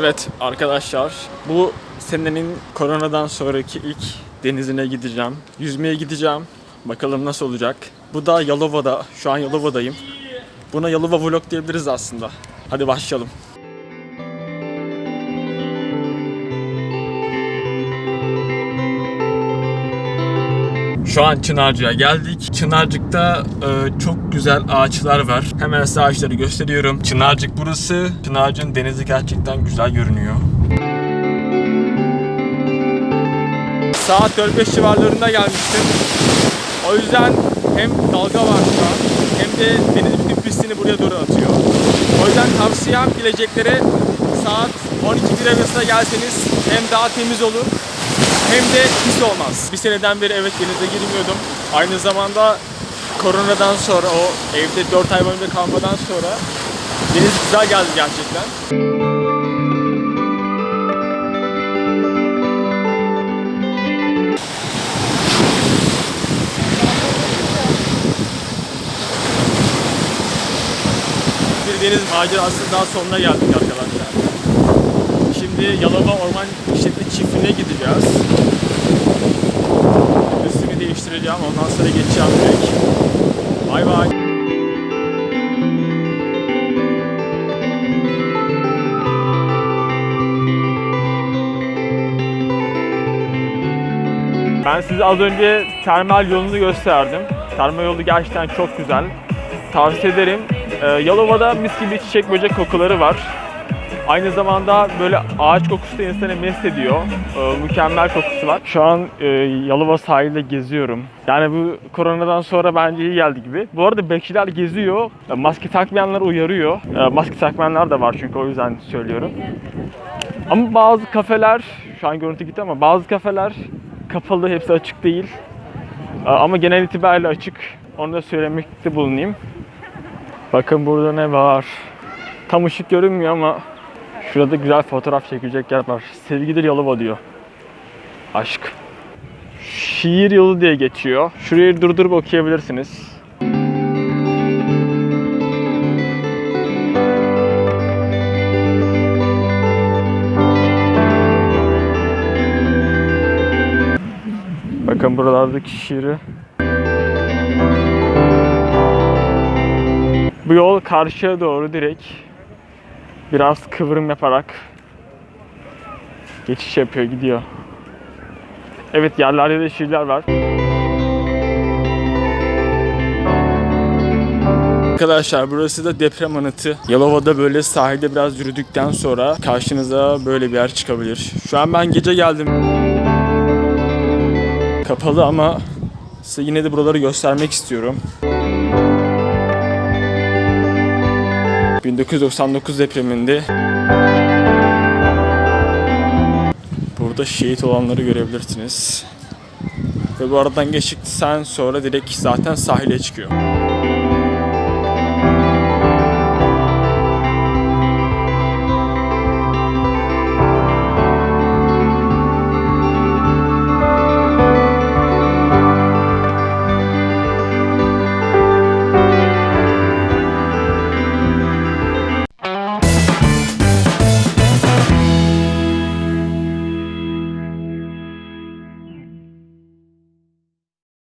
Evet arkadaşlar bu senenin koronadan sonraki ilk denizine gideceğim. Yüzmeye gideceğim. Bakalım nasıl olacak. Bu da Yalova'da. Şu an Yalova'dayım. Buna Yalova vlog diyebiliriz aslında. Hadi başlayalım. Şu an Çınarcık'a geldik. Çınarcık'ta e, çok güzel ağaçlar var. Hemen size ağaçları gösteriyorum. Çınarcık burası. Çınarcık'ın denizi gerçekten güzel görünüyor. Saat 4-5 civarlarında gelmiştim. O yüzden hem dalga var şu an hem de deniz bütün pisliğini buraya doğru atıyor. O yüzden tavsiyem geleceklere saat 12-1 arasında gelseniz hem daha temiz olur hem de pis olmaz. Bir seneden beri evet denize girmiyordum. Aynı zamanda koronadan sonra o evde 4 ay boyunca kalmadan sonra deniz güzel geldi gerçekten. Bir deniz macerası daha sonuna geldik arkadaşlar. Şimdi Yalova Orman İşletme Çiftliği'ne gideceğiz. Üstümü değiştireceğim. Ondan sonra geçeceğim direkt. Bay bay. Ben size az önce termal yolunu gösterdim. Termal yolu gerçekten çok güzel. Tavsiye ederim. Ee, Yalova'da mis gibi çiçek böcek kokuları var. Aynı zamanda böyle ağaç kokusu da insanı mest ediyor. Ee, mükemmel kokusu var. Şu an e, Yalova sahilde geziyorum. Yani bu koronadan sonra bence iyi geldi gibi. Bu arada bekçiler geziyor. E, Maske takmayanlar uyarıyor. E, Maske takmayanlar da var çünkü o yüzden söylüyorum. Ama bazı kafeler, şu an görüntü gitti ama bazı kafeler kapalı, hepsi açık değil. E, Ama genel itibariyle açık. Onu da söylemekte bulunayım. Bakın burada ne var. Tam ışık görünmüyor ama şurada güzel fotoğraf çekilecek yer var. Sevgidir Yalova diyor. Aşk. Şiir yolu diye geçiyor. Şurayı durdurup okuyabilirsiniz. Bakın buralardaki şiiri. Bu yol karşıya doğru direkt biraz kıvrım yaparak geçiş yapıyor, gidiyor. Evet yerlerde de şiirler var. Arkadaşlar burası da deprem anıtı. Yalova'da böyle sahilde biraz yürüdükten sonra karşınıza böyle bir yer çıkabilir. Şu an ben gece geldim. Kapalı ama size yine de buraları göstermek istiyorum. 1999 depreminde burada şehit olanları görebilirsiniz. Ve bu aradan geçtikten sonra direkt zaten sahile çıkıyor.